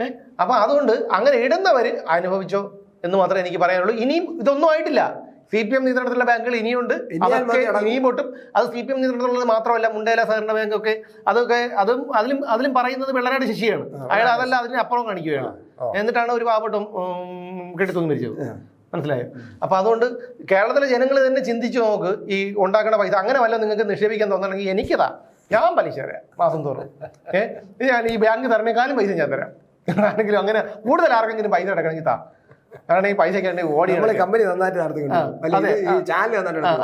ഏ? അപ്പോൾ അതുകൊണ്ട് അങ്ങനെ ഇടുന്നവർ അനുഭവിച്ചോ എന്ന് മാത്രമേ എനിക്ക് പറയാനുള്ളൂ. ഇനിയും ഇതൊന്നും ആയിട്ടില്ല. സി പി എം നിയന്ത്രണത്തിലുള്ള ബാങ്കുകൾ ഇനിയുണ്ട്. അതൊക്കെ ഇനിയും പൊട്ടും അത് സി പി എം നിയന്ത്രണത്തിലുള്ളത് മാത്രമല്ല മുണ്ടേല സഹകരണ ബാങ്ക് ഒക്കെ അതൊക്കെ അതും അതിലും അതിലും പറയുന്നത് വെള്ളനാട് ശശിയാണ് അയാൾ അതല്ല അതിന് അപ്പുറം കാണിക്കുകയാണ്. എന്നിട്ടാണ് ഒരു പാവട്ടും കെട്ടിത്തൂങ്ങി മരിച്ചത്. മനസ്സിലായോ? അപ്പൊ അതുകൊണ്ട് കേരളത്തിലെ ജനങ്ങൾ തന്നെ ചിന്തിച്ചു നോക്ക് ഈ ഉണ്ടാക്കണ പൈസ. അങ്ങനെ വല്ല നിങ്ങൾക്ക് നിക്ഷേപിക്കാൻ തോന്നണമെങ്കിൽ എനിക്കതാ. ഞാൻ പലിശ തരാം മാസം തോറും. ഏഹ് ഞാൻ ഈ ബാങ്ക് തരണേക്കാളും പൈസ ഞാൻ തരാം. ആണെങ്കിലും അങ്ങനെ കൂടുതൽ ആർക്കെങ്കിലും പൈസ അടക്കണമെങ്കിൽ താ. കാരണം ഈ പൈസയ്ക്ക് ഓടി. കമ്പനി നന്നായിട്ട് നടത്തുന്നുണ്ട്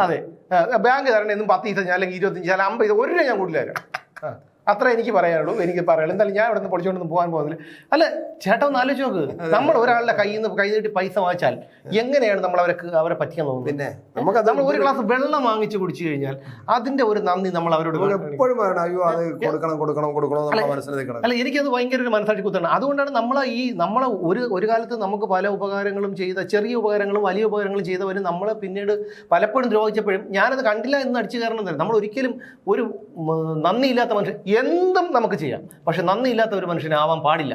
അതെ, ബാങ്ക് തരണേ ഇന്നും പത്ത് ദിവസം അല്ലെങ്കിൽ ഇരുപത്തഞ്ച് അല്ലെങ്കിൽ അമ്പത് ഒരു രൂപ ഞാൻ ആ, അത്ര എനിക്ക് പറയാനുള്ളൂ എനിക്ക് പറയാനുള്ളൂ. എന്തായാലും ഞാൻ ഇവിടെ നിന്ന് പൊളിച്ചുകൊണ്ടൊന്നും പോകാൻ പോകുന്നില്ല. അല്ല ചേട്ടൻ ഒന്ന് ആലോചിച്ച് നോക്ക്. നമ്മൾ ഒരാളുടെ കയ്യിൽ നിന്ന് കൈ നീട്ടി പൈസ വാങ്ങിച്ചാൽ എങ്ങനെയാണ് നമ്മൾ അവരെ അവരെ പറ്റിക്കാൻ തോന്നുന്നത് പിന്നെ നമുക്ക് നമ്മൾ ഒരു ഗ്ലാസ് വെള്ളം വാങ്ങിച്ചു കുടിച്ചു കഴിഞ്ഞാൽ അതിന്റെ ഒരു നന്ദി നമ്മൾ അവരോട് എപ്പോഴും അയ്യോ അത് കൊടുക്കണം കൊടുക്കണം കൊടുക്കണം അല്ല എനിക്കത് ഭയങ്കര ഒരു മനസ്സാക്ഷി കുത്താണ് അതുകൊണ്ടാണ് നമ്മൾ ഈ നമ്മളെ ഒരു ഒരു കാലത്ത് നമുക്ക് പല ഉപകാരങ്ങളും ചെയ്ത ചെറിയ ഉപകാരങ്ങളും വലിയ ഉപകാരങ്ങളും ചെയ്തവർ നമ്മളെ പിന്നീട് പലപ്പോഴും ദ്രോഹിച്ചപ്പോഴും ഞാനത് കണ്ടില്ല എന്ന് അടിച്ചു കയറണമെന്നില്ല നമ്മൾ ഒരിക്കലും ഒരു നന്ദിയില്ലാത്ത മനുഷ്യൻ എന്തും നമുക്ക് ചെയ്യാം. പക്ഷെ നന്ദിയില്ലാത്ത ഒരു മനുഷ്യനാവാൻ പാടില്ല.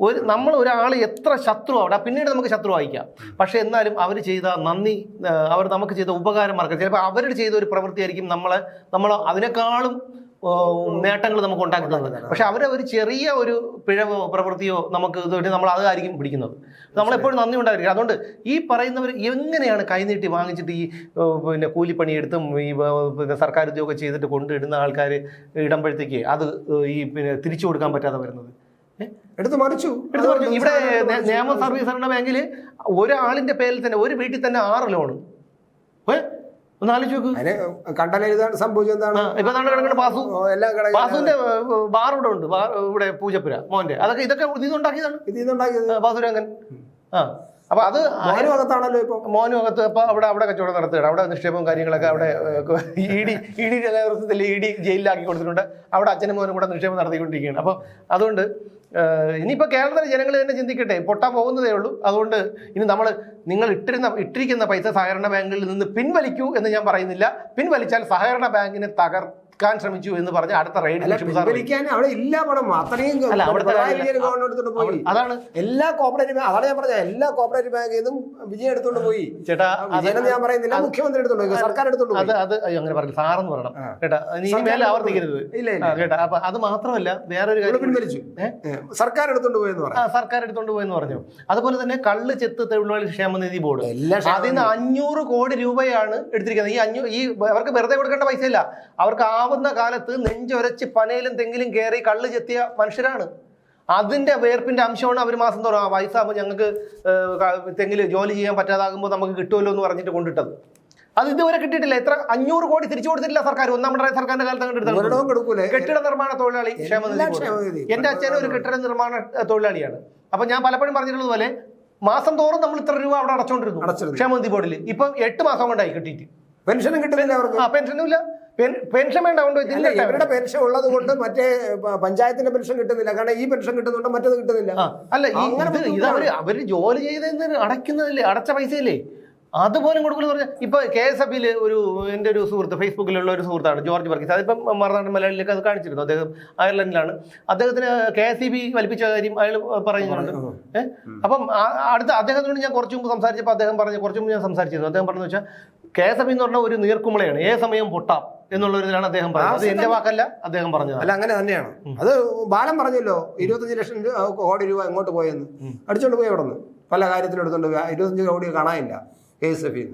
ഒരു നമ്മൾ ഒരാൾ എത്ര ശത്രു അവിടെ പിന്നീട് നമുക്ക് ശത്രു വായിക്കാം പക്ഷേ എന്നാലും അവർ ചെയ്ത നന്ദി അവർ നമുക്ക് ചെയ്ത ഉപകാരം മറക്കാം ചിലപ്പോൾ അവർ ചെയ്ത ഒരു പ്രവൃത്തിയായിരിക്കും നമ്മളെ നമ്മൾ അതിനേക്കാളും നേട്ടങ്ങൾ നമുക്ക് ഉണ്ടാക്കി തന്നത് പക്ഷെ അവരെ ഒരു ചെറിയ ഒരു പിഴവോ പ്രവൃത്തിയോ നമുക്ക് ഇതുവരെ നമ്മൾ അതായിരിക്കും പിടിക്കുന്നത്. നമ്മളെപ്പോഴും നന്ദി ഉണ്ടായിരിക്കും. അതുകൊണ്ട് ഈ പറയുന്നവർ എങ്ങനെയാണ് കൈനീട്ടി വാങ്ങിച്ചിട്ട് ഈ പിന്നെ കൂലിപ്പണിയെടുത്തും ഈ പിന്നെ സർക്കാർ ഉദ്യോഗം ചെയ്തിട്ട് കൊണ്ടിടുന്ന ആൾക്കാർ ഇടുമ്പോഴത്തേക്ക് അത് ഈ പിന്നെ തിരിച്ചു കൊടുക്കാൻ പറ്റാതെ വരുന്നത്? എടുത്തു മറിച്ചു. എടുത്ത് മറിച്ചു. ഇവിടെ നിയമ സർവീസ് ബാങ്കിൽ ഒരാളിന്റെ പേരിൽ തന്നെ ഒരു വീട്ടിൽ തന്നെ ആറ് ലോണ്. ഒന്ന് ആലോചിച്ച് നോക്ക്. അതിന് കണ്ടാൽ എഴുതാണ് സംഭവിച്ചത് എന്താണ്? ഇപ്പൊ നാളെ കിടക്കുന്ന പാസു. എല്ലാം കിടക്കുന്ന പാസുവിന്റെ ബാർ ഇവിടെ ഉണ്ട്. ബാർ ഇവിടെ പൂജപ്പുര മോന്റെ. അതൊക്കെ ഇതൊക്കെ ഇതുണ്ടാക്കിയതാണ് ഇത് ഇന്നുണ്ടാക്കിയത് ബാസുരംഗൻ ആ. അപ്പൊ അത് മോനും അകത്താണല്ലോ ഇപ്പൊ. മോനും അകത്ത് അപ്പൊ അവിടെ അവിടെ കച്ചവടം നടത്തുകയാണ്. അവിടെ നിക്ഷേപവും കാര്യങ്ങളൊക്കെ അവിടെ ഇ ഡി ഇ ഡി നേതൃത്വത്തിൽ ഇ ഡി ജയിലിലാക്കി കൊടുത്തിട്ടുണ്ട്. അവിടെ അച്ഛനും മോനും കൂടെ നിക്ഷേപം നടത്തിക്കൊണ്ടിരിക്കുകയാണ്. അപ്പോൾ അതുകൊണ്ട് ഇനിയിപ്പോൾ കേരളത്തിലെ ജനങ്ങൾ തന്നെ ചിന്തിക്കട്ടെ. പൊട്ടാൻ പോകുന്നതേ ഉള്ളൂ. അതുകൊണ്ട് ഇനി നമ്മൾ നിങ്ങൾ ഇട്ടിരുന്ന ഇട്ടിരിക്കുന്ന പൈസ സഹകരണ ബാങ്കിൽ നിന്ന് പിൻവലിക്കൂ എന്ന് ഞാൻ പറയുന്നില്ല. പിൻവലിച്ചാൽ സഹകരണ ബാങ്കിനെ തകർക്കാൻ ശ്രമിച്ചു എന്ന് പറഞ്ഞ അടുത്ത റെയ്ഡ് അവിടെ ഇല്ല പണം അത്രയും പോയി. അതാണ്. എല്ലാ കോപ്പറേറ്റീവ് അതാണ് ഞാൻ പറഞ്ഞത്. എല്ലാ കോപ്പറേറ്റീവ് ബാങ്കിൽ നിന്നും വിജയം എടുത്തോണ്ട് പോയി. ചേട്ടാ ഞാൻ പറയുന്നില്ല. മുഖ്യമന്ത്രി എടുത്തോണ്ട് സർക്കാർ എടുത്തോണ്ട് അത് അത് അങ്ങനെ പറഞ്ഞു സാറെന്ന് പറയണം. കേട്ടാ ഇനി മേലെ ആവർത്തിക്കരുത്. ഇല്ല കേട്ടാ അപ്പൊ അത് മാത്രമല്ല വേറൊരു ഒരു കാര്യം. പിൻവലിച്ചു. സർക്കാർ എടുത്തോണ്ട് പോയെന്ന് പറയാം സർക്കാർ എടുത്തോണ്ട് പോയെന്ന് പറഞ്ഞു. അതുപോലെ തന്നെ കള്ള് ചെത്ത് തൊഴിലാളി ക്ഷേമനിധി ബോർഡ്. അതിൽ നിന്ന് അഞ്ഞൂറ് കോടി രൂപയാണ് എടുത്തിരിക്കുന്നത്. ഈ അഞ്ഞൂ ഈ അവർക്ക് വെറുതെ കൊടുക്കേണ്ട പൈസ ഇല്ല അവർക്ക് ആവുന്ന കാലത്ത് നെഞ്ചൊരച്ച് പനയിലും തെങ്ങിലും കയറി കള്ള് ചെത്തിയ മനുഷ്യരാണ്. അതിന്റെ വേർപ്പിന്റെ അംശമാണ് അവർ മാസം തോറും ആ വയസ്സാകുമ്പോൾ ഞങ്ങൾക്ക് തെങ്ങിൽ ജോലി ചെയ്യാൻ പറ്റാതാകുമ്പോൾ നമുക്ക് കിട്ടുമല്ലോ എന്ന് പറഞ്ഞിട്ട് കൊണ്ടിട്ടത്. അത് ഇതുവരെ കിട്ടിയിട്ടില്ല. എത്ര അഞ്ഞൂറ് കോടി തിരിച്ചു കൊടുത്തിട്ടില്ല സർക്കാർ. ഒന്നാം പിണറായി സർക്കാരിന്റെ കാലത്ത് കെട്ടിട നിർമ്മാണ തൊഴിലാളി ക്ഷേമനിധി എന്റെ അച്ഛൻ ഒരു കെട്ടിട നിർമ്മാണ തൊഴിലാളിയാണ്. അപ്പൊ ഞാൻ പലപ്പോഴും പറഞ്ഞിട്ടുള്ളത് പോലെ മാസം തോറും നമ്മൾ ഇത്ര രൂപ അവിടെ അടച്ചോണ്ടിരുന്നു. ക്ഷേമനിധി ബോർഡിൽ ഇപ്പൊ എട്ട് മാസം കൊണ്ടായി കിട്ടിയിട്ട്. പെൻഷനും കിട്ടുന്നില്ല ആ പെൻഷനും ഇല്ല. പെൻഷൻ വേണ്ട ഇവരുടെ പെൻഷൻ ഉള്ളത് കൊണ്ട് മറ്റേ പഞ്ചായത്തിന്റെ പെൻഷൻ കിട്ടുന്നില്ല. കാരണം ഈ പെൻഷൻ കിട്ടുന്നുണ്ട് മറ്റത് കിട്ടുന്നില്ല. അല്ല ഇത് അവർ അവർ ജോലി ചെയ്തതിന് അടയ്ക്കുന്നതല്ലേ? അടച്ച പൈസയല്ലേ? അതുപോലും കൊടുക്കില്ല പറഞ്ഞാൽ ഇപ്പൊ കെ എസ് എഫ് ഒരു എന്റെ ഒരു സുഹൃത്ത് ഫേസ്ബുക്കിലുള്ള ഒരു സുഹൃത്താണ് ജോർജ് വർഗീസ്. അതിപ്പം മറന്നാട് മലയാളിയിലേക്ക് അത് കാണിച്ചിരുന്നു. അദ്ദേഹം അയർലൻഡിലാണ്. അദ്ദേഹത്തിന് കെ എസ് ഇ ബി വലിപ്പിച്ച കാര്യം അയാൾ പറയുന്നുണ്ട്. ഏഹ് അപ്പം അടുത്ത അദ്ദേഹത്തിനോട് ഞാൻ കുറച്ച് മുമ്പ് സംസാരിച്ചപ്പോൾ അദ്ദേഹം പറഞ്ഞു കുറച്ച് മുമ്പ് ഞാൻ സംസാരിച്ചിരുന്നു. അദ്ദേഹം പറഞ്ഞു വെച്ചാൽ കെ എസ് എഫ് എന്ന് പറഞ്ഞ ഒരു നീർക്കുമളയാണ് ഏ സമയം പൊട്ടാം. എന്നുള്ള ഇതിലാണ് അദ്ദേഹം പറഞ്ഞത്. അത് എന്റെ വാക്കല്ല അദ്ദേഹം പറഞ്ഞത് അല്ല അങ്ങനെ തന്നെയാണ്. അത് ബാലൻ പറഞ്ഞല്ലോ ഇരുപത്തഞ്ച് ലക്ഷം രൂപ കോടി രൂപ എങ്ങോട്ട് പോയെന്ന്. അടിച്ചോണ്ട് പോയി അവിടെ നിന്ന് പല കാര്യത്തിനും എടുത്തോണ്ട് പോയി. ഇരുപത്തഞ്ച് കോടി കാണാനില്ല കെ എസ് എഫ്